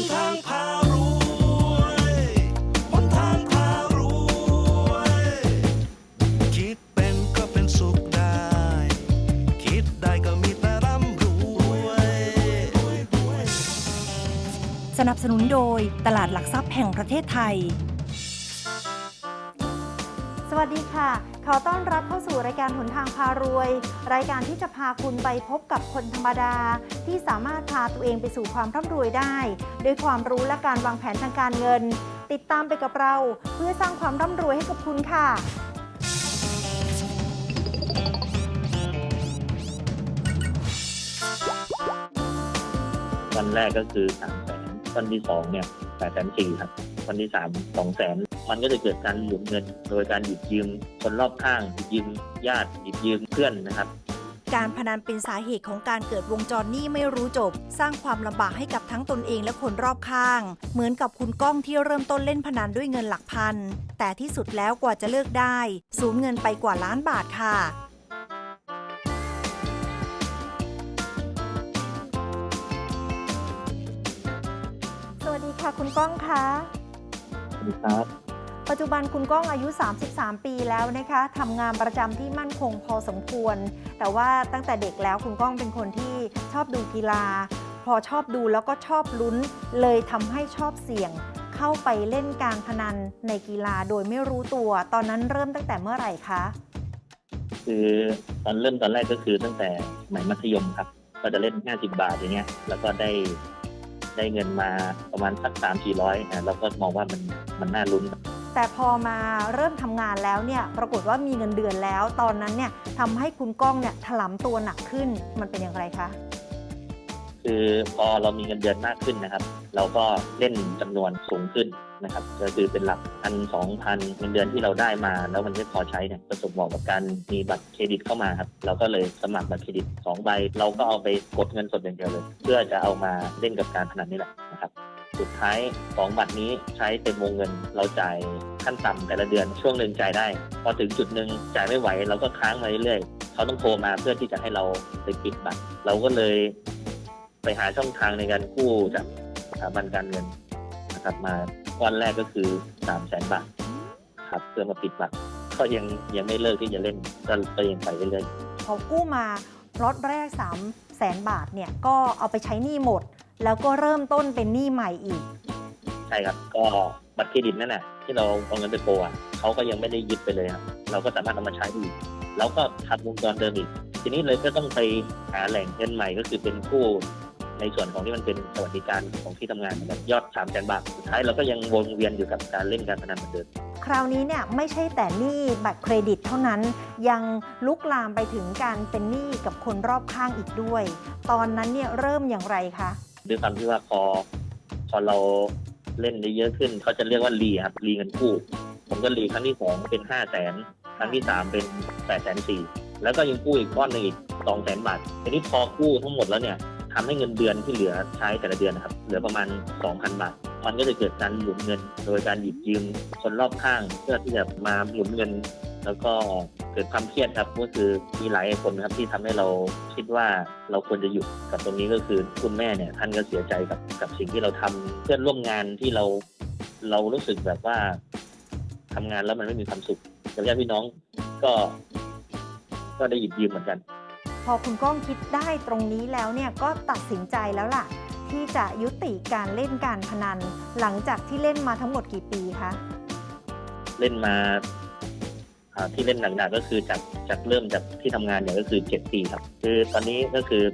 นทางพารวยหนทางพารวย คิดเป็นก็เป็นสุขได้ คิดได้ก็มีแต่ร่ำรวย สนับสนุนโดยตลาดหลักทรัพย์แห่งประเทศไทย สวัสดีค่ะ ขอต้อนรับเข้าสู่รายการหนทางพารวย รายการที่จะพาคุณไปพบกับคนธรรมดา ที่สามารถพาตัวเองไปสู่ความร่ำรวยได้ ด้วยความรู้และการวางแผนทางการเงิน ติดตามไปกับเราเพื่อสร้างความร่ำรวยให้กับคุณค่ะ วันแรกก็คือสามแสนวันที่สองเนี่ยแปดแสนสี่ครับ วันที่สามสองแสน มันก็จะเกิดการหมุนเงิน โดยการหยิบยืมคนรอบข้างหยิบยืมญาติหยิบยืมเพื่อนนะครับการพนันเป็นสาเหตุของการเกิดวงจรหนี้ไม่รู้จบ สร้างความลำบากให้กับทั้งตนเองและคนรอบข้าง เหมือนกับคุณก้องที่เริ่มต้นเล่นพนันด้วยเงินหลักพัน แต่ที่สุดแล้วกว่าจะเลิกได้ สูญเงินไปกว่าล้านบาทค่ะ สวัสดีค่ะคุณก้องคะสวัสดีครับ ปัจจุบันคุณก้องอายุ 33 ปีแล้วนะคะทำงานประจำที่มั่นคงพอสมควร แต่ว่าตั้งแต่เด็กแล้วคุณก้องเป็นคนที่ชอบดูกีฬา พอชอบดูแล้วก็ชอบลุ้น เลยทำให้ชอบเสี่ยง เข้าไปเล่นการพนันในกีฬาโดยไม่รู้ตัว ตอนนั้นเริ่มตั้งแต่เมื่อไหร่คะ คือตอนเริ่มตอนแรกก็คือตั้งแต่สมัยมัธยมครับ ก็จะเล่น 50 บาทอย่างเงี้ย แล้วก็ได้ได้เงินมาประมาณสักสามสี่ร้อยอะเราก็มองว่ามันมันน่าลุ้น แต่พอมาเริ่มทำงานแล้วเนี่ยปรากฏว่ามีเงินเดือนแล้ว ตอนนั้นเนี่ยทำให้คุณก้องเนี่ยถลำตัวหนักขึ้นมันเป็นอย่างไรคะคือพอเรามีเงินเดือนมากขึ้นนะครับ เราก็เล่นจำนวนสูงขึ้นนะครับก็คือเป็นหลักพันสองพันเงินเดือนที่เราได้มา แล้วมันไม่พอใช้เนี่ยประสบเหมาะกับการมีบัตรเครดิตเข้ามาครับเราก็เลยสมัครบัตรเครดิตสองใบ เราก็เอาไปกดเงินสดอย่างเดียวเลย เพื่อจะเอามาเล่นกับการพนันนี่แหละนะครับ สุดท้ายสองบัตรนี้ใช้เต็มวงเงินเราจ่าย ขั้นต่ำแต่ละเดือนช่วงหนึ่งจ่ายได้ พอถึงจุดหนึ่งจ่ายไม่ไหว เราก็ค้างมาเรื่อยๆเขาต้องโทรมาเพื่อที่จะให้เราไปปิดบัตรเราก็เลย ไปหาช่องทางในการกู้จากสถาบันการเงินนะครับมาวันแรกก็คือสามแสนบาทครับเพื่อมาปิดบัตรก็ยังยังไม่เลิกที่จะเล่นก็ก็ยังไปเรื่อยพอกู้มาล็อตแรก3 0 0แสนบาทเนี่ยก็เอาไปใช้หนี้หมด แล้วก็เริ่มต้นเป็นหนี้ใหม่อีกๆใช่ครับก็บัตรเครดิตนั่นแหละ ที่เราเอาเงินไปโปรอะเขาก็ยังไม่ได้ยึดไปเลยครับเราก็สามารถเอามาใช้ได้อีกแล้วก็ทำวงจรเดิมอีก ทีนี้เลยก็ต้องไปหาแหล่งเงินใหม่ก็คือเป็นกู้ในส่วนของที่มันเป็นสวัสดิการของที่ทำงานเหมือนกันยอดสามแสนบาทสุดท้ายเราก็ยังวนเวียนอยู่กับการเล่นการพนันเหมือนเดิมคราวนี้เนี่ยไม่ใช่แต่หนี้บัตรเครดิตเท่านั้น ยังลุกลามไปถึงการเป็นหนี้กับคนรอบข้างอีกด้วย ตอนนั้นเนี่ยเริ่มอย่างไรคะด้วยความที่ว่าพอพอเรา เล่นได้เยอะขึ้นเขาจะเรียกว่ารีครับรีเงินกู้ ผมก็รีครั้งที่สองเป็นห้าแสนครั้งที่สามเป็นแปดแสนสี่แล้วก็ยังกู้อีกก้อนหนึ่งอีกสองแสนบาททีนี้พอกู้ทั้งหมดแล้วเนี่ยทำให้เงินเดือนที่เหลือใช้แต่ละเดือนนะครับเหลือประมาณสองพันบาทมันก็จะเกิดการหมุนเงิน โดยการหยิบยืมคนรอบข้างเพื่อที่จะมาหมุนเงิน แล้วก็เกิดความเครียดครับก็คือมีหลายคนครับที่ทำให้เราคิดว่าเราควรจะหยุดกับตรงนี้ก็คือคุณแม่เนี่ยท่านก็เสียใจกับกับสิ่งที่เราทำเพื่อนร่วมงานที่เราเรารู้สึกแบบว่าทำงานแล้วมันไม่มีความสุขกับญาติพี่น้องก็ ก็ได้หยิบยืมเหมือนกัน พอคุณก้องคิดได้ตรงนี้แล้วเนี่ยก็ตัดสินใจแล้วล่ะ ที่จะยุติการเล่นการพนัน หลังจากที่เล่นมาทั้งหมดกี่ปีคะเล่นมาอ่า ที่เล่นหนักๆก็คือจากจากเริ่มจากที่ทำงานเนี่ยก็คือเจ็ดปีครับ คือตอนนี้ก็คือ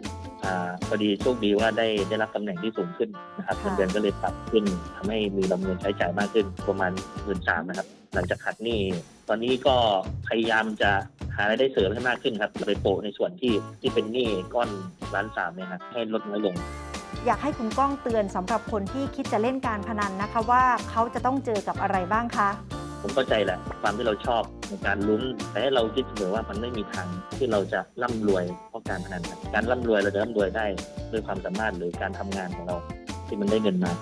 อ่าพอดีโชคดีว่าได้ได้รับตำแหน่งที่สูงขึ้นนะครับค่ะเงินเดือนก็เลยปรับขึ้นทำให้มีลำเงินใช้จ่ายมากขึ้นประมาณหมื่นสามนะครับ หลังจากหักหนี้ตอนนี้ก็พยายามจะหารายได้เสริมให้มากขึ้นครับไปโปะในส่วนที่ที่เป็นหนี้ก้อนล้านสามเนี่ยครับให้ลดน้อยลงอยากให้คุณก้องเตือนสำหรับคนที่คิดจะเล่นการพนันนะคะว่าเขาจะต้องเจอกับอะไรบ้างคะ ผมเข้าใจแหละความที่เราชอบในการลุ้น แต่ให้เราคิดเสมอว่ามันไม่มีทางที่เราจะร่ำรวยเพราะการพนันครับการร่ำรวยเราจะร่ำรวยได้ด้วยความสามารถหรือการทำงานของเราที่มันได้เงินมา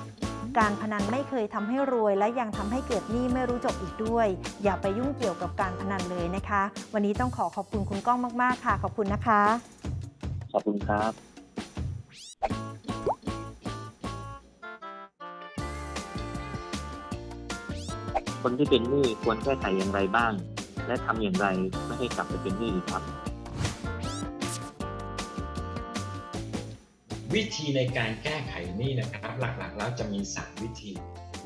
การพนันไม่เคยทำให้รวย และยังทำให้เกิดหนี้ไม่รู้จบอีกด้วย อย่าไปยุ่งเกี่ยวกับการพนันเลยนะคะ วันนี้ต้องขอขอบคุณคุณก้องมาก ๆ ค่ะ ขอบคุณนะคะ ขอบคุณครับ คนที่เป็นหนี้ควรแก้ไขอย่างไรบ้าง และทำอย่างไรไม่ให้กลับไปเป็นหนี้อีกครับ วิธีในการแก้ไขหนี้นะครับ หลักๆ แล้วจะมี 3 วิธี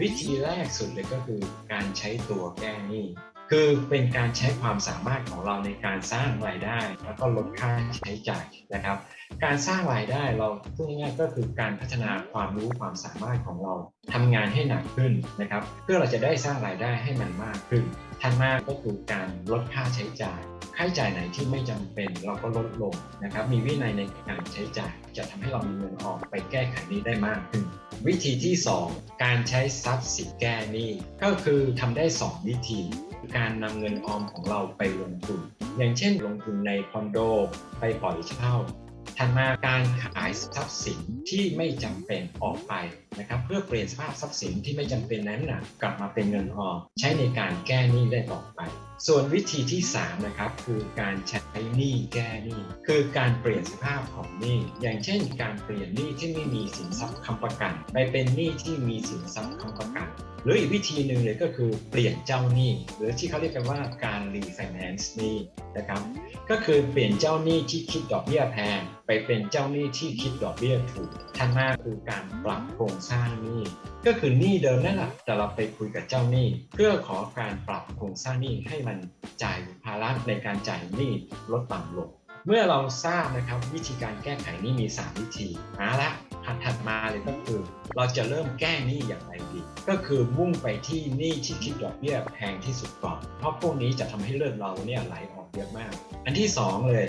วิธีแรกสุดเลยก็คือการใช้ตัวแก้หนี้ คือเป็นการใช้ความสามารถของเราในการสร้างรายได้ แล้วก็ลดค่าใช้จ่ายนะครับ การสร้างรายได้เราพูดง่ายๆก็คือการพัฒนาความรู้ความสามารถของเราทำงานให้หนักขึ้นนะครับ เพื่อเราจะได้สร้างรายได้ให้มันมากขึ้นทันมากก็คือการลดค่าใช้จ่าย ค่าใช้จ่ายไหนที่ไม่จำเป็นเราก็ลดลงนะครับ มีวินัยในการใช้จ่าย จะทำให้เรามีเงินออกไปแก้ไขหนี้ได้มากขึ้น วิธีที่ 2 การใช้ทรัพย์สินแก้หนี้ก็คือทำได้ 2 วิธีการนำเงินออมของเราไปลงทุน อย่างเช่นลงทุนในคอนโด ไปปล่อยเช่าถัดมาการขายทรัพย์สินที่ไม่จำเป็นออกไปนะครับ เพื่อเปลี่ยนสภาพทรัพย์สินที่ไม่จำเป็นนั้นนะกลับมาเป็นเงินออมใช้ในการแก้หนี้ได้ต่อไป ส่วนวิธีที่ 3 นะครับ คือการใช้หนี้แก้หนี้คือการเปลี่ยนสภาพของหนี้อย่างเช่น การเปลี่ยนหนี้ที่ไม่มีสินทรัพย์ค้ำประกัน ไปเป็นหนี้ที่มีสินทรัพย์ค้ำประกันหรืออีกวิธีหนึ่งเลยก็คือเปลี่ยนเจ้าหนี้ หรือที่เขาเรียกกันว่าการรีไฟแนนซ์หนี้นะครับ ก็คือเปลี่ยนเจ้าหนี้ที่คิดดอกเบี้ยแพงไปเป็นเจ้าหนี้ที่คิดดอกเบี้ยถูกท่านมาคือการปรับโครงสร้างหนี้ก็คือหนี้เดิมนั่นแหละแต่เราไปคุยกับเจ้าหนี้ เพื่อขอการปรับโครงสร้างหนี้ให้มันจ่ายภาระในการจ่ายหนี้ลดต่ำลงเมื่อเราทราบนะครับวิธีการแก้ไขหนี้มี 3 วิธีมาละถัดถัดมาเลยก็คือ เราจะเริ่มแก้หนี้อย่างไรดี ก็คือมุ่งไปที่หนี้ที่คิดดอกเบี้ยแพงที่สุดก่อน เพราะพวกนี้จะทำให้เลือดเราเนี่ยไหลออกเยอะมาก อันที่ 2 เลย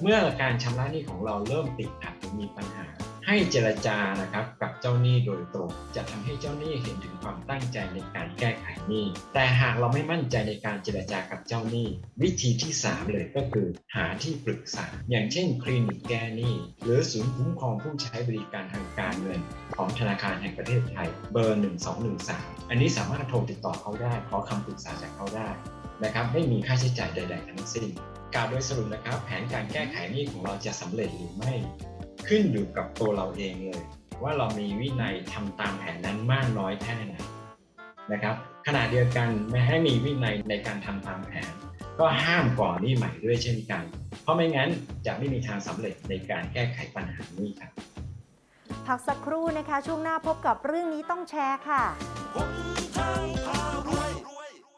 เมื่อการชำระหนี้ของเราเริ่มติดขัดหรือมีปัญหา ให้เจรจานะครับกับเจ้าหนี้โดยตรง จะทำให้เจ้าหนี้เห็นถึงความตั้งใจในการแก้ไขหนี้ แต่หากเราไม่มั่นใจในการเจรจากับเจ้าหนี้ วิธีที่ 3 เลยก็คือ หาที่ปรึกษา อย่างเช่นคลินิกแก้หนี้หรือศูนย์คุ้มครองผู้ใช้บริการทางการเงิน ของธนาคารแห่งประเทศไทย เบอร์ 1213 อันนี้สามารถโทรติดต่อเขาได้ขอคำปรึกษาจากเขาได้นะครับไม่มีค่าใช้จ่ายใด ๆ ทั้งสิ้น กล่าวโดยสรุปนะครับ แผนการแก้ไขหนี้ของเราจะสำเร็จหรือไม่ขึ้นอยู่กับตัวเราเองเลย ว่าเรามีวินัยทำตามแผนนั้นมากน้อยแค่ไหนนะครับขณะเดียวกันไม่ให้มีวินัยในการทำตามแผน ก็ห้ามก่อหนี้ใหม่ด้วยเช่นกัน เพราะไม่งั้นจะไม่มีทางสำเร็จในการแก้ไขปัญหานี้ครับพักสักครู่นะคะ ช่วงหน้าพบกับเรื่องนี้ต้องแชร์ค่ะ